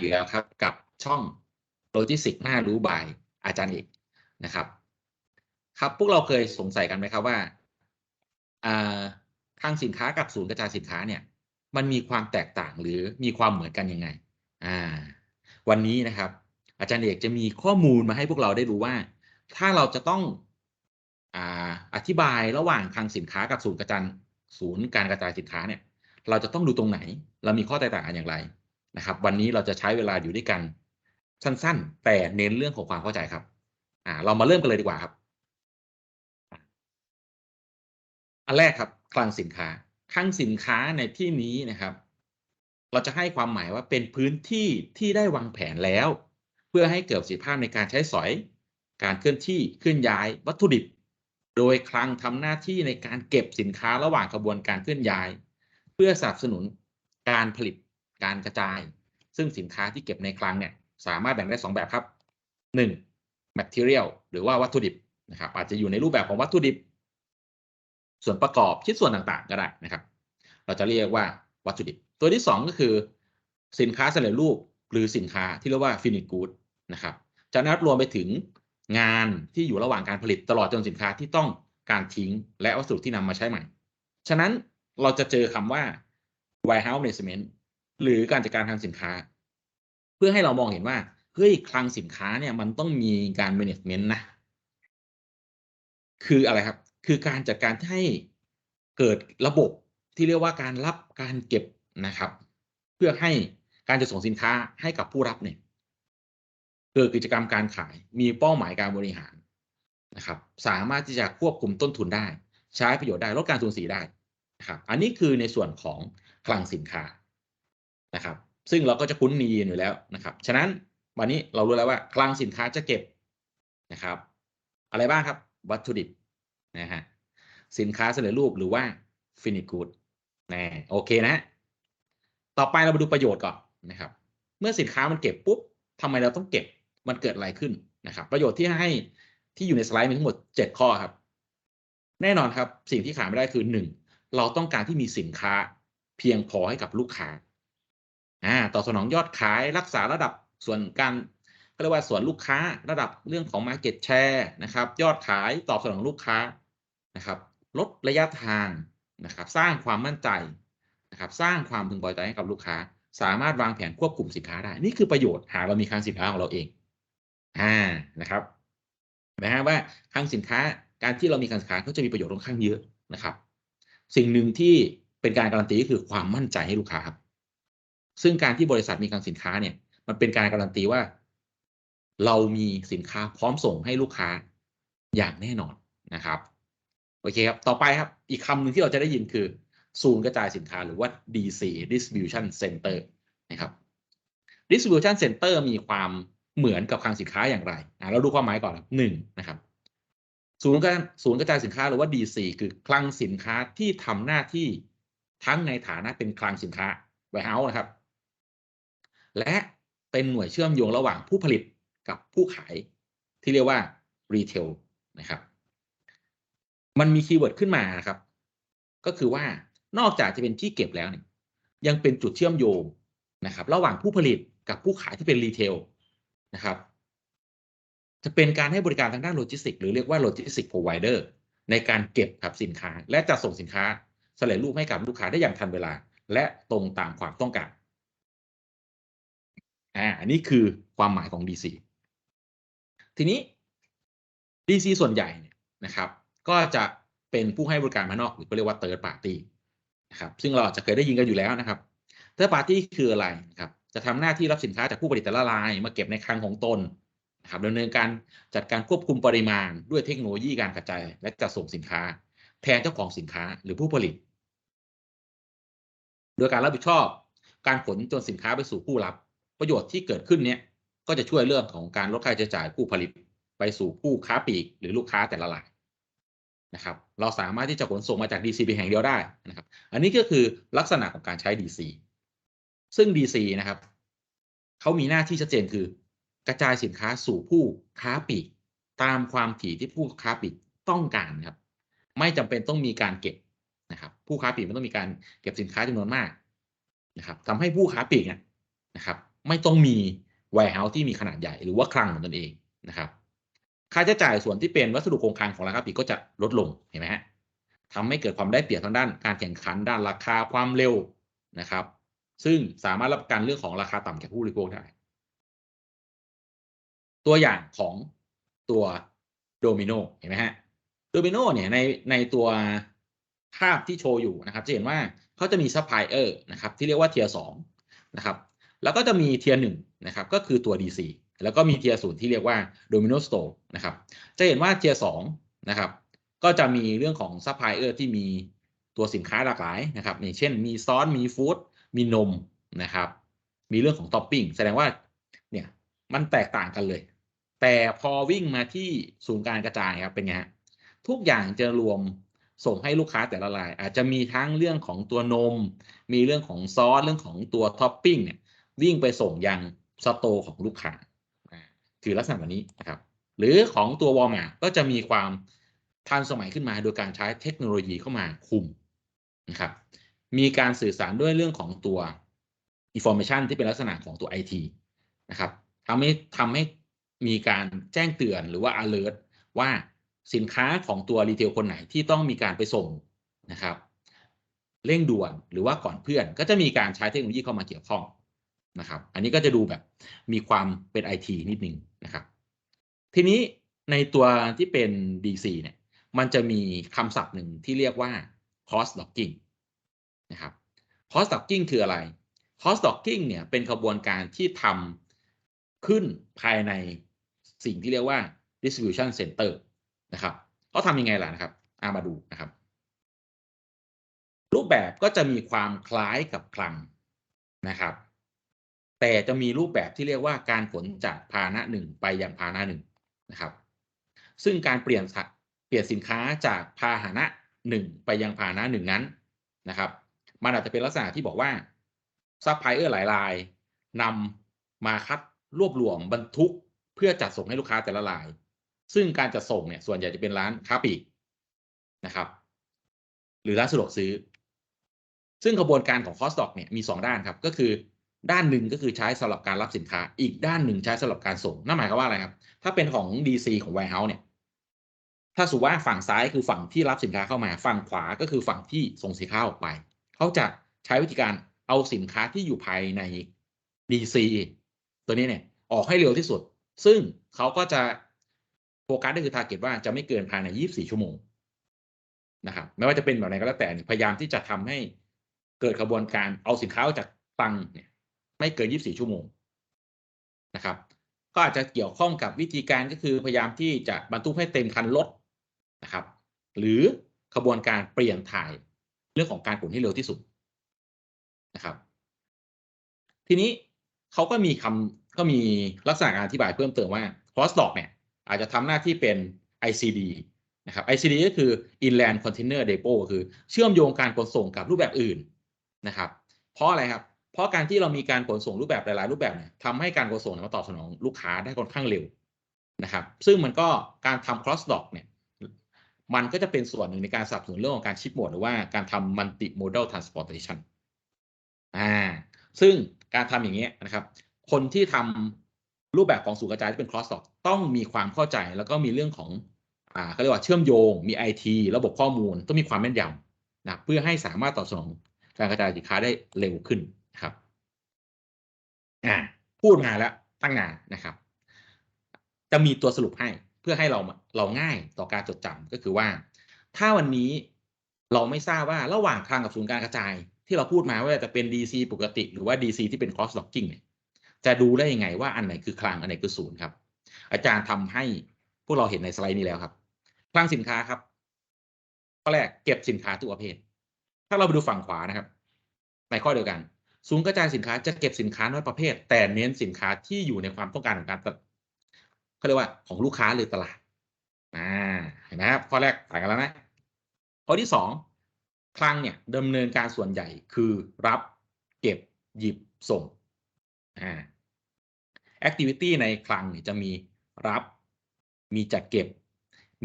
อยู่แล้วครับ กับช่องโลจิสติกน่ารู้บายอาจารย์เอกนะครับ ครับพวกเราเคยสงสัยกันไหมครับว่าอ่าทางสินค้ากับศูนย์กระจายสินค้าเนี่ย มันมีความแตกต่างหรือมีความเหมือนกันยังไงอ่าวันนี้นะครับ อาจารย์เอกจะมีข้อมูลมาให้พวกเราได้รู้ว่า ถ้าเราจะต้องออธิบายระหว่างคลังสินค้ากับศูนย์กระจายศูนย์การกระจายสินค้าเนี่ย เราจะต้องดูตรงไหน เรามีข้อแตกต่างกันอย่างไร นะครับ วันนี้เราจะใช้เวลาอยู่ด้วยกันสั้น ๆ แต่เน้นเรื่องของความเข้าใจครับ อ่า เรามาเริ่มกันเลยดีกว่าครับ อันแรกครับ คลังสินค้า คลังสินค้าในที่นี้นะครับ เราจะให้ความหมายว่าเป็นพื้นที่ที่ได้วางแผนแล้ว เพื่อให้เกิดประสิทธิภาพในการใช้สอย การเคลื่อนที่เคลื่อนย้ายวัตถุดิบ โดยคลังทำหน้าที่ในการเก็บสินค้าระหว่างกระบวนการเคลื่อนย้าย เพื่อสนับสนุนการผลิต การกระจาย ซึ่งสินค้าที่เก็บในคลังเนี่ยสามารถแบ่งได้ 2 แบบครับ 1. material หรือว่าวัตถุดิบนะครับอาจจะอยู่ในรูปแบบของวัตถุดิบ ส่วนประกอบชิ้นส่วนต่างๆ ก็ได้นะครับ เราจะเรียกว่าวัตถุดิบ ตัวที่ 2 ก็คือสินค้าสำเร็จรูปหรือสินค้าที่เรียกว่า finished good นะครับจะนับรวมไปถึงงานที่อยู่ระหว่างการผลิตตลอดจนสินค้าที่ต้องการทิ้ง และวัสดุที่นำมาใช้ใหม่ ฉะนั้นเราจะเจอคำว่า warehouse management หรือการจัดการทางสินค้า เพื่อให้เรามองเห็นว่าเฮ้ยคลังสินค้าเนี่ยมันต้องมีการ management นะคืออะไรครับ คือการจัดการให้เกิดระบบที่เรียกว่าการรับการเก็บนะครับ เพื่อให้การจะส่งสินค้าให้กับผู้รับเนี่ยเกิดกิจกรรมการขายมีเป้าหมายการบริหารนะครับ สามารถที่จะควบคุมต้นทุนได้ ใช้ประโยชน์ได้ลดการสูญเสียได้นะครับ อันนี้คือในส่วนของคลังสินค้า นะครับ ซึ่งเราก็จะคุ้นมีอยู่แล้วนะครับ ฉะนั้นวันนี้เรารู้แล้วว่า คลังสินค้าจะเก็บนะครับ อะไรบ้างครับ วัตถุดิบนะฮะสินค้าสำเร็จรูปหรือว่า finish good นะโอเคนะ ต่อไปเรามาดูประโยชน์ก่อนนะครับ เมื่อสินค้ามันเก็บปุ๊บทำไมเราต้องเก็บมันเกิดอะไรขึ้นนะครับ ประโยชน์ที่ให้ที่อยู่ในสไลด์มีทั้งหมด 7 ข้อครับ แน่นอนครับสิ่งที่ขาดไม่ได้คือ 1. เราต้องการที่มีสินค้าเพียงพอให้กับลูกค้า อ่าตอสนองยอดขายรักษาระดับส่วนการเรียกว่าส่วนลูกค้าระดับเรื่องของ Market Share นะครับ ยอดขายตอบสนองลูกค้านะครับ ลดระยะทางนะครับ สร้างความมั่นใจนะครับ สร้างความพึงพอใจให้กับลูกค้า สามารถวางแผนควบคุมสินค้าได้ นี่คือประโยชน์หากเรามีคลังสินค้าของเราเองอ่านะครับนะฮะว่าคลังสินค้าการที่เรามีคลังสินค้าก็จะมีประโยชน์ค่อนข้างเยอะนะครับ สิ่งหนึ่งที่เป็นการการันตีก็คือความมั่นใจให้ลูกค้าครับ ซึ่งการที่บริษัทมีคลังสินค้าเนี่ย มันเป็นการการันตีว่า เรามีสินค้าพร้อมส่งให้ลูกค้าอย่างแน่นอนนะครับโอเคครับ ต่อไปครับ อีกคำหนึ่งที่เราจะได้ยินคือ ศูนย์กระจายสินค้าหรือว่า DC Distribution Center นะครับ Distribution Center มีความเหมือนกับคลังสินค้าอย่างไรเราดูความหมายก่อนหนึ่งนะครับ ศูนย์การศูนย์กระจายสินค้าหรือว่า DC คือคลังสินค้าที่ทำหน้าที่ทั้งในฐานะเป็นคลังสินค้า warehouse นะครับ และเป็นหน่วยเชื่อมโยงระหว่างผู้ผลิตกับผู้ขายที่เรียกว่า retail นะครับ มันมีคีย์เวิร์ดขึ้นมาครับ ก็คือว่านอกจากจะเป็นที่เก็บแล้วเนี่ยยังเป็นจุดเชื่อมโยงนะครับ ระหว่างผู้ผลิตกับผู้ขายที่เป็นรีเทลนะครับ จะเป็นการให้บริการทางด้านโลจิสติกหรือเรียกว่าโลจิสติกพรอไวเดอร์ในการเก็บครับสินค้า และจะส่งสินค้าสำเร็จรูปให้กับลูกค้าได้อย่างทันเวลา และตรงตามความต้องการ อ่านนี้คือความหมายของ DC ทีนี้ DC ส่วนใหญ่เนี่ยนะครับ ก็จะเป็นผู้ให้บริการภายนอกหรือเรียกว่า third party นะครับซึ่งเราจะเคยได้ยินกันอยู่แล้วนะครับ third party คืออะไรนะครับจะทำหน้าที่รับสินค้าจากผู้ผลิตแต่ละราย มาเก็บในคลังของตนนะครับดำเนินการจัดการควบคุมปริมาณ ด้วยเทคโนโลยีการกระจายและจัดส่งสินค้า แทนเจ้าของสินค้าหรือผู้ผลิต โดยการรับผิดชอบ การขนจนสินค้าไปสู่ผู้รับ ประโยชน์ที่เกิดขึ้นเนี้ยก็จะช่วยเรื่องของการลดค่าใช้จ่ายผู้ผลิตไปสู่ผู้ค้าปลีกหรือลูกค้าแต่ละรายนะครับ เราสามารถที่จะขนส่งมาจาก DC เพียงแห่งเดียวได้นะครับ อันนี้ก็คือลักษณะของการใช้ DC ซึ่ง DC นะครับเขามีหน้าที่ชัดเจนคือ กระจายสินค้าสู่ผู้ค้าปลีกตามความถี่ที่ผู้ค้าปลีกต้องการครับ ไม่จำเป็นต้องมีการเก็บนะครับ ผู้ค้าปลีกไมันต้องมีการเก็บสินค้าจำนวนมากนะครับทำให้ผู้ค้าปลีกนะครับ ไม่ต้องมี warehouse ที่มีขนาดใหญ่หรือว่าคลังของตนเองนะครับ ค่าใช้จ่ายส่วนที่เป็นวัสดุโครงคลังของราคาปลีกก็จะลดลงเห็นไหมฮะทำให้เกิดความได้เปรียบทางด้านการแข่งขันด้านราคาความเร็วนะครับ ซึ่งสามารถรับประกันเรื่องของราคาต่ำแก่ผู้บริโภคได้ ตัวอย่างของตัวโดมิโนเห็นไหมฮะโดมิโนเนี่ยในในตัวภาพที่โชว์อยู่นะครับ จะเห็นว่าเขาจะมีซัพพลายเออร์นะครับที่เรียกว่าเทียร์สองนะครับ แล้วก็จะมีเทียร์หนึ่งนะครับก็คือตัว DC แล้วก็มีเทียร์ศูนย์ที่เรียกว่าโดมิโนสโตร์นะครับจะเห็นว่าเทียร์สองนะครับก็จะมีเรื่องของซัพพลายเออร์ที่มีตัวสินค้าหลากหลายนะครับอย่างเช่นมีซอสมีฟู้ดมีนมนะครับมีเรื่องของท็อปปิ้งแสดงว่าเนี่ยมันแตกต่างกันเลย แต่พอวิ่งมาที่ศูนย์การกระจายครับเป็นไงฮะทุกอย่างจะรวมส่งให้ลูกค้าแต่ละราย อาจจะมีทั้งเรื่องของตัวนม มีเรื่องของซอสเรื่องของตัวท็อปปิ้งเนี่ย วิ่งไปส่งยังสโตของลูกค้าถือลักษณะแบบนี้นะครับ หรือของตัววอลมาร์ก็จะมีความทันสมัยขึ้นมาโดยการใช้เทคโนโลยีเข้ามาคุมนะครับ มีการสื่อสารด้วยเรื่องของตัว information ที่เป็นลักษณะของตัว IT นะครับทำให้ทำให้มีการแจ้งเตือนหรือว่า alert ว่าสินค้าของตัวรีเทลคนไหนที่ต้องมีการไปส่งนะครับ เร่งด่วนหรือว่าก่อนเพื่อนก็จะมีการใช้เทคโนโลยีเข้ามาเกี่ยวข้อง นะครับ อันนี้ก็จะดูแบบมีความเป็น IT นิดนึงนะครับ ทีนี้ในตัวที่เป็น DC เนี่ย มันจะมีคำศัพท์หนึ่งที่เรียกว่า cost docking นะครับ cost docking คืออะไร cost docking เนี่ยเป็นขบวนการที่ทำขึ้นภายในสิ่งที่เรียกว่า distribution center นะครับเขาทำยังไงล่ะนะครับอามาดูนะครับ รูปแบบก็จะมีความคล้ายกับคลังนะครับ แต่จะมีรูปแบบที่เรียกว่าการขนจากพาหนะหนึ่งไปยังพาหนะหนึ่งนะครับ ซึ่งการเปลี่ยนเปลี่ยนสินค้าจากพาหนะหนึ่งไปยังพาหนะหนึ่งนั้นนะครับมันอาจจะเป็นลักษณะที่บอกว่าซัพพลายเออร์หลายรายนำมาคัดรวบรวมบรรทุก เพื่อจัดส่งให้ลูกค้าแต่ละราย ซึ่งการจัดส่งเนี่ยส่วนใหญ่จะเป็นร้านค้าปลีกนะครับ หรือร้านสะดวกซื้อ ซึ่งกระบวนการของคอสต็อกเนี่ยมี 2 ด้านครับ ก็คือ ด้านหนึ่งก็คือใช้สำหรับการรับสินค้า อีกด้านหนึ่งใช้สำหรับการส่ง นั่นหมายความว่าอะไรครับ ถ้าเป็นของ DC ของ Warehouse เนี่ย ถ้าสมมติว่าฝั่งซ้ายคือฝั่งที่รับสินค้าเข้ามา ฝั่งขวาก็คือฝั่งที่ส่งสินค้าออกไป เขาจะใช้วิธีการเอาสินค้าที่อยู่ภายใน DC ตัวนี้เนี่ยออกให้เร็วที่สุด ซึ่งเขาก็จะโฟกัสก็คือทาร์เก็ตว่าจะไม่เกินภายใน 24 ชั่วโมงนะครับ ไม่ว่าจะเป็นแบบไหนก็แล้วแต่พยายามที่จะทำให้เกิดกระบวนการเอาสินค้าออกจากตังเนี่ย ไม่เกิน 24 ชั่วโมงนะครับ ก็อาจจะเกี่ยวข้องกับวิธีการก็คือพยายามที่จะบรรทุกให้เต็มคันรถนะครับ หรือขบวนการเปลี่ยนถ่ายเรื่องของการขนให้เร็วที่สุดนะครับ ทีนี้เขาก็มีคำก็มีลักษณะการอธิบายเพิ่มเติมว่า cross dock เนี่ยอาจจะทำหน้าที่เป็น ICD นะครับ ICD ก็คือ inland container depot คือเชื่อมโยงการขนส่งกับรูปแบบอื่นนะครับ เพราะอะไรครับ เพราะการที่เรามีการขนส่งรูปแบบหลาย ๆ รูปแบบเนี่ยทำให้การขนส่งมาตอบสนองลูกค้าได้ค่อนข้างเร็วนะครับ ซึ่งมันก็การทำ cross dock เนี่ย มันก็จะเป็นส่วนหนึ่งในการสนับสนุนเรื่องของการชิปหมดหรือว่าการทำ multi modal transportation อ่า ซึ่งการทำอย่างนี้ยนะครับ คนที่ทำรูปแบบของสูงกระจายที่เป็น cross dock ต้องมีความเข้าใจแล้วก็มีเรื่องของอ่าเขาเรียกว่าเชื่อมโยง มี IT ระบบข้อมูล ต้องมีความแม่นยำนะ เพื่อให้สามารถตอบสนองการกระจายสินค้าได้เร็วขึ้น ครับอ่าพูดมาแล้วตั้งนานนะครับ จะมีตัวสรุปให้เพื่อให้เราเราง่ายต่อการจดจำก็คือว่า ถ้าวันนี้เราไม่ทราบว่าระหว่างคลังกับศูนย์การกระจาย ที่เราพูดมาว่าจะเป็น DC ปกติ หรือว่า DC ที่เป็น cross docking เนี่ยจะดูได้ยังไงว่าอันไหนคือคลังอันไหนคือศูนย์ครับ อาจารย์ทำให้พวกเราเห็นในสไลด์นี้แล้วครับ คลังสินค้าครับข้อแรกเก็บสินค้าทุกประเภท ถ้าเราไปดูฝั่งขวานะครับ ในข้อเดียวกัน ศูนย์กระจายสินค้าจะเก็บสินค้าน้อยประเภท แต่เน้นสินค้าที่อยู่ในความต้องการของการเขาเรียกว่าของลูกค้าหรือตลาดอ่าเห็นไหมครับข้อแรกต่างกันแล้วนะข้อที่สองคลังเนี่ยดำเนินการส่วนใหญ่คือรับเก็บหยิบส่งอ่าแอคทิวิตี้ในคลังเนี่ยจะมีรับ มีจัดเก็บ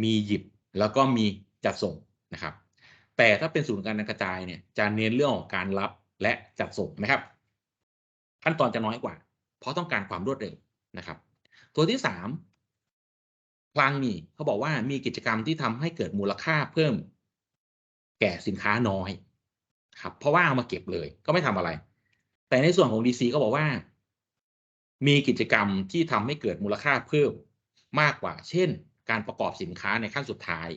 มีหยิบแล้วก็มีจัดส่งนะครับ แต่ถ้าเป็นศูนย์การกระจายเนี่ยจะเน้นเรื่องของการรับ และจัดส่งนะครับ ขั้นตอนจะน้อยกว่า เพราะต้องการความรวดเร็วนะครับ ตัวที่สามคลังนี่เขาบอกว่ามีกิจกรรมที่ทำให้เกิดมูลค่าเพิ่ม แก่สินค้าน้อยครับ เพราะว่าเอามาเก็บเลย ก็ไม่ทำอะไร แต่ในส่วนของ DC ก็บอกว่า มีกิจกรรมที่ทำให้เกิดมูลค่าเพิ่มมากกว่า เช่น การประกอบสินค้าในขั้นสุดท้าย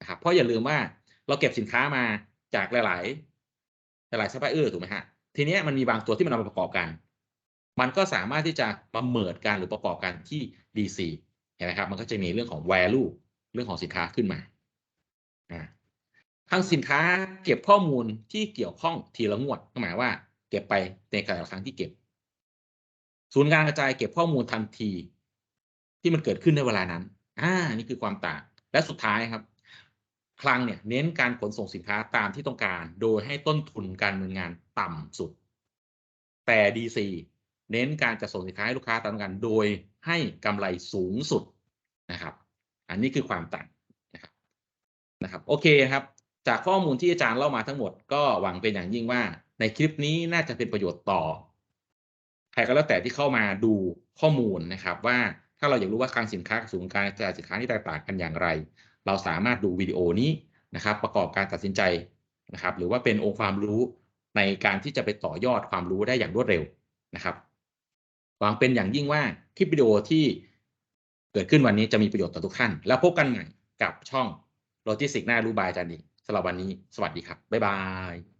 นะครับเพราะอย่าลืมว่าเราเก็บสินค้ามาจากหลาย ๆ หลายซัพพลายเออร์ถูกไหมฮะ ทีนี้มันมีบางตัวที่มันเอามาประกอบกัน มันก็สามารถที่จะมาเมิดกันหรือประกอบกันที่ DC เห็นไหมครับ มันก็จะมีเรื่องของ value เรื่องของสินค้าขึ้นมาอ่าทางสินค้าเก็บข้อมูลที่เกี่ยวข้องทีละงวดหมายว่า เก็บไปในแต่ละครั้งที่เก็บ ศูนย์การกระจายเก็บข้อมูลทันที ที่มันเกิดขึ้นในเวลานั้น อ่า นี่คือความต่าง และสุดท้ายครับ คลังเนี่ยเน้นการขนส่งสินค้าตามที่ต้องการ โดยให้ต้นทุนการดำเนินงานต่ำสุด แต่ DC เน้นการจัดส่งสินค้าให้ลูกค้าตามต้องการ โดยให้กำไรสูงสุดนะครับ อันนี้คือความต่างนะครับนะครับโอเคครับ จากข้อมูลที่อาจารย์เล่ามาทั้งหมดก็หวังเป็นอย่างยิ่งว่า ในคลิปนี้น่าจะเป็นประโยชน์ต่อใครก็แล้วแต่ที่เข้ามาดูข้อมูลนะครับว่าถ้าเราอยากรู้ว่าคลังสินค้ากับศูนย์การกระจายสินค้าที่แตกต่างกันอย่างไร เราสามารถดูวิดีโอนี้นะครับ ประกอบการตัดสินใจนะครับ หรือว่าเป็นองค์ความรู้ในการที่จะไปต่อยอดความรู้ได้อย่างรวดเร็วนะครับหวังเป็นอย่างยิ่งว่าคลิปวิดีโอที่เกิดขึ้นวันนี้จะมีประโยชน์ต่อทุกท่าน แล้วพบกันใหม่กับช่องโลจิสติกหน้ารู้บายจารย์ดีสำหรับวันนี้ สวัสดีครับ บ๊ายบาย